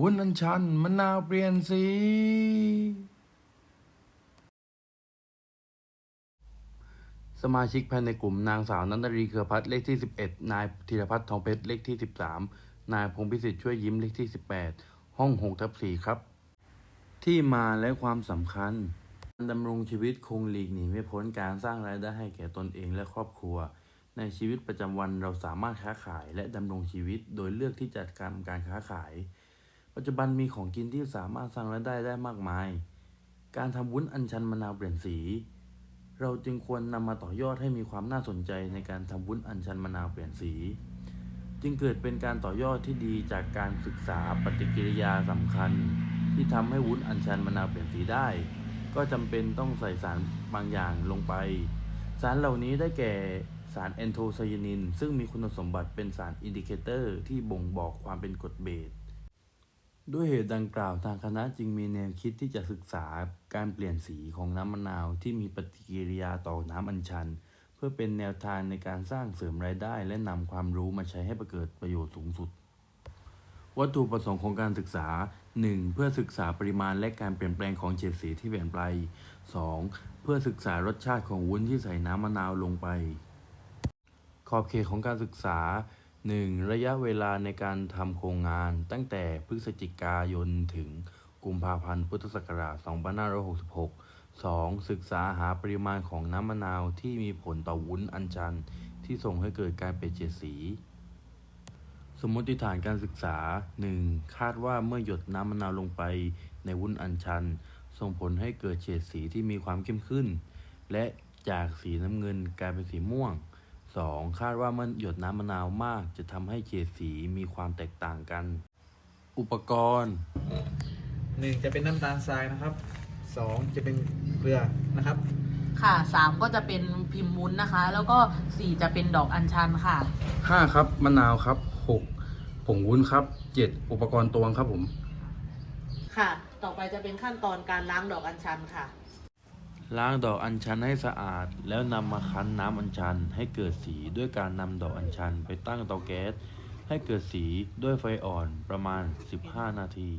วุ้นอัญชันมะนาวเปลี่ยนสี สมาชิกภายในกลุ่มนางสาวนันทรีเครือพัฒน์เลขที่ 11 นายธีรพัฒน์ทองเพชรเลขที่ 13 นายพงพิสิทธิ์ช่วยยิ้มเลขที่ 18 ห้อง6ทับ4ครับ ที่มาและความสำคัญการดำรงชีวิตคงหลีกหนีไม่พ้นการสร้างรายได้ให้แก่ตนเองและครอบครัว ในชีวิตประจำวันเราสามารถค้าขายและดำรงชีวิตโดยเลือกที่จะทำการค้าขาย ปัจจุบันมีของกินที่สามารถสร้างรายได้ได้มากมาย การทำวุ้นอัญชันมะนาวเปลี่ยนสี เราจึงควรนำมาต่อยอดให้มีความน่าสนใจในการทำวุ้นอัญชันมะนาวเปลี่ยนสี จึงเกิดเป็นการต่อยอดที่ดีจากการศึกษาปฏิกิริยาสำคัญ ที่ทำให้วุ้นอัญชันมะนาวเปลี่ยนสีได้ ก็จำเป็นต้องใส่สารบางอย่างลงไป สารเหล่านี้ได้แก่สารแอนโทไซยานิน ซึ่งมีคุณสมบัติเป็นสารอินดิเคเตอร์ที่บ่งบอกความเป็นกรดเบส ด้วยเหตุดังกล่าวทางคณะจึงมีแนวคิดที่จะศึกษาการเปลี่ยนสีของน้ำมะนาวที่มีปฏิกิริยาต่อน้ำอัญชัน เพื่อเป็นแนวทางในการสร้างเสริมรายได้ และนำความรู้มาใช้ให้ประเกิดประโยชน์สูงสุด วัตถุประสงค์ของการศึกษา 1. เพื่อศึกษาปริมาณและการเปลี่ยนแปลงของเฉดสีที่เปลี่ยนไป 2. เพื่อศึกษารสชาติของวุ้นที่ใส่น้ำมะนาวลงไป ขอบเขตของการศึกษา 1. ระยะเวลาในการทำโครงงานตั้งแต่พฤศจิกายนถึงกุมภาพันธ์พุทธศักราช 2566 2. ศึกษาหาปริมาณของน้ำมะนาวที่มีผลต่อวุ้นอัญชันที่ส่งให้เกิดการเปลี่ยนเฉดสี สมมติฐานการศึกษา 1. คาดว่าเมื่อหยดน้ำมะนาวลงไปในวุ้นอัญชัน ส่งผลให้เกิดเฉดสีที่มีความเข้มขึ้น และจากสีน้ำเงินกลายเป็นสีม่วง 2. คาดว่าเมื่อหยดน้ำมะนาวมากจะทำให้เฉดสีมีความแตกต่างกัน อุปกรณ์หนึ่งจะเป็นน้ำตาลทรายนะครับสองจะเป็นเกลือนะครับ ค่ะสามก็จะเป็นพิมพ์วุ้นนะคะ แล้วก็สี่จะเป็นดอกอัญชันค่ะ 5 ครับมะนาวครับ 6 ผงวุ้นครับ 7 อุปกรณ์ตวงครับผม ค่ะ ต่อไปจะเป็นขั้นตอนการล้างดอกอัญชันค่ะ ล้างดอกอัญชันให้สะอาด แล้วนำมาคั้นน้ำอัญชันให้เกิดสีด้วยการนำดอกอัญชันไปตั้งเตาแก๊สให้เกิดสีด้วยไฟอ่อนประมาณ 15 นาที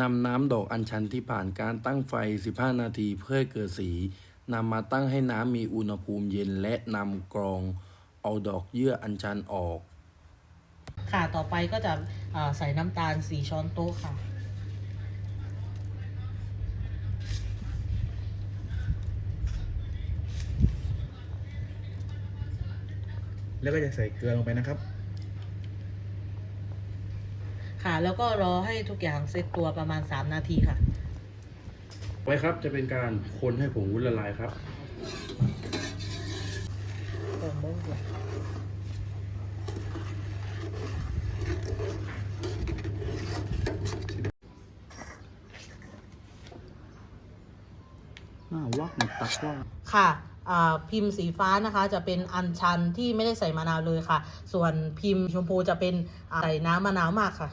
นำน้ำดอกอัญชันที่ผ่านการตั้งไฟ 15 นาทีเพื่อให้เกิดสีนำมาตั้งให้น้ำมีอุณหภูมิเย็นและนำกรองเอาดอกเยื่ออัญชันออก ค่ะ ต่อไปก็จะเอ่อใส่น้ำตาลสี่ช้อนโต๊ะค่ะ แล้วก็จะใส่เกลือลงไปนะครับ ค่ะ แล้วก็รอให้ทุกอย่างเซตตัวประมาณ 3 นาทีค่ะ ไว้ครับจะเป็นการคนให้ผงวุ้นละลายครับน่าวักมันตักว่าค่ะอ่า พิมพ์สีฟ้านะคะจะเป็นอัญชันที่ไม่ได้ใส่มะนาวเลยค่ะ ส่วนพิมพ์ชมพูจะเป็นใส่น้ำมะนาวมากค่ะ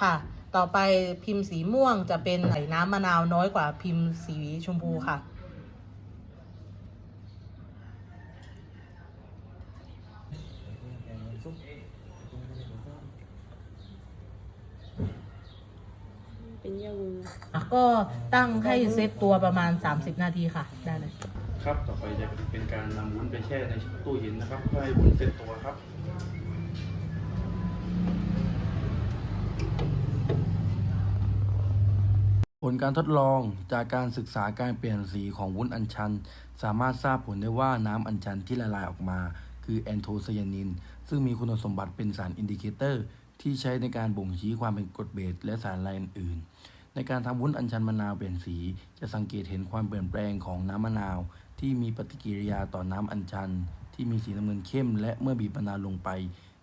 ค่ะ ต่อไปพิมพ์สีม่วงจะเป็นใส่น้ำมะนาวน้อยกว่าพิมพ์สีชมพูค่ะ ก็ตั้งให้เซตตัวประมาณ 30 นาทีค่ะ ได้เลย ครับ ต่อไปจะเป็นการนำวุ้นไปแช่ในตู้เย็นนะครับ เพื่อให้วุ้นเซ็ตตัวครับผลการทดลองจากการศึกษาการเปลี่ยนสีของวุ้นอัญชัน สามารถทราบผลได้ว่าน้ำอัญชันที่ละลายออกมา คือแอนโทไซยานิน ซึ่งมีคุณสมบัติเป็นสารอินดิเคเตอร์ ที่ใช้ในการบ่งชี้ความเป็นกรดเบสและสารอะไรอื่น ในการทำวุ้นอัญชันมะนาวเปลี่ยนสี จะสังเกตเห็นความเปลี่ยนแปลงของน้ำมะนาว ที่มีปฏิกิริยาต่อน้ำอัญชัน ที่มีสีน้ำเงินเข้ม และเมื่อบีบมะนาวลงไป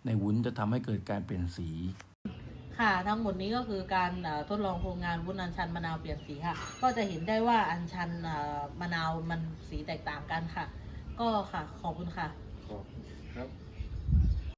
ในวุ้นจะทำให้เกิดการเปลี่ยนสีค่ะทั้งหมดนี้ก็คือการทดลองโครงงานวุ้นอัญชันมะนาวเปลี่ยนสีค่ะ ก็จะเห็นได้ว่าอัญชันมะนาวมันสีแตกต่างกันค่ะ ก็ค่ะขอบคุณค่ะ ครับ